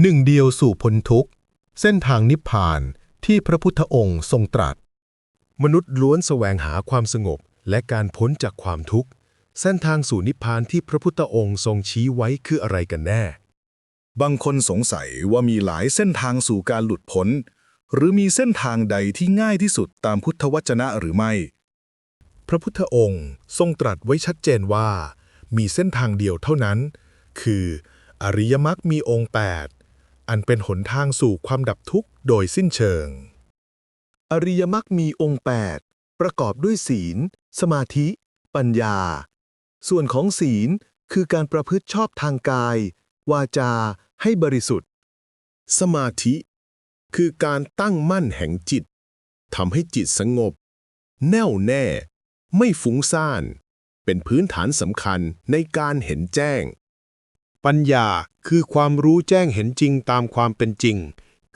หนึ่งเดียวสู่พ้นทุกข์ เส้นทางนิพพานที่พระพุทธองค์ทรงตรัส มนุษย์ล้วนแสวงหาความสงบและการพ้นจากความทุกข์ เส้นทางสู่นิพพานที่พระพุทธองค์ทรงชี้ไว้คืออะไรกันแน่ บางคนสงสัยว่ามีหลายเส้นทางสู่การหลุดพ้น หรือมีเส้นทางใดที่ง่ายที่สุดตามพุทธวจนะหรือไม่ พระพุทธองค์ทรงตรัสไว้ชัดเจนว่า มีเส้นทางเดียวเท่านั้น คือ อริยมรรคมีองค์ 8 อันเป็นหนทางสู่ความดับทุกข์โดยสิ้นเชิง อริยมรรคมีองค์ 8 ประกอบด้วยศีล สมาธิ ปัญญา ส่วนของศีลคือการประพฤติชอบทางกาย วาจาให้บริสุทธิ์ สมาธิ คือการตั้งมั่นแห่งจิตทำให้จิตสงบ แน่วแน่ ไม่ฟุ้งซ่าน เป็นพื้นฐานสำคัญในการเห็นแจ้ง ปัญญาคือความรู้แจ้งเห็นจริงตามความเป็นจริง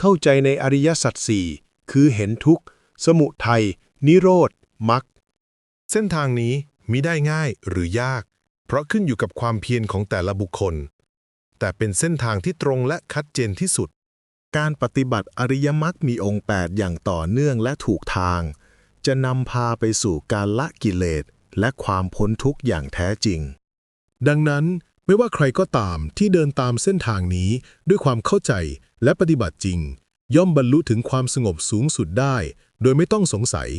เข้าใจในอริยสัจสี่คือเห็นทุกข์ สมุทัย นิโรธมรรคเส้นทางนี้มิได้ง่ายหรือยาก เพราะขึ้นอยู่กับความเพียรของแต่ละบุคคล แต่เป็นเส้นทางที่ตรงและชัดเจนที่สุด การปฏิบัติอริยมรรคมีองค์ 8 อย่างต่อเนื่องและถูกทาง จะนำพาไปสู่การละกิเลสและความพ้นทุกข์อย่างแท้จริง ดังนั้น ไม่ว่าใครก็ตามที่เดินตามเส้นทางนี้ด้วยความเข้าใจและปฏิบัติจริง ย่อมบรรลุถึงความสงบสูงสุดได้ โดยไม่ต้องสงสัย